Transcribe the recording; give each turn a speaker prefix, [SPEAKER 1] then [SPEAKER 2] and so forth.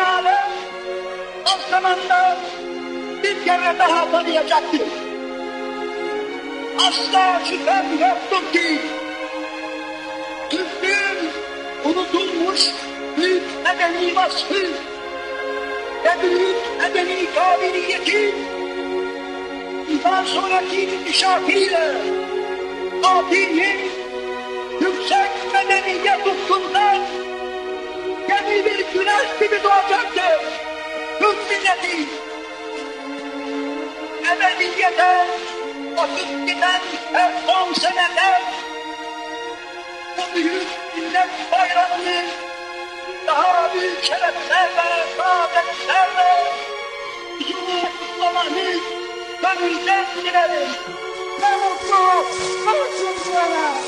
[SPEAKER 1] alem o zamanda bir kere daha tanıyacaktır. Asla şüphem yoktur ki Türklüğün unutulmuş büyük medeni vasfı ve büyük medeni kabiliyeti bundan sonraki inkişafıyla Fatih'in yüksek medeniyet ufkundan yeni bir güneş gibi doğacaktır. Türk milleti ebediyete vakit giden her on senede bu büyük millet bayramını daha büyük şereflerle, saadetlerle huzurla kutlamanı gönülden dilerim. Ne mutlu, ne mutlu.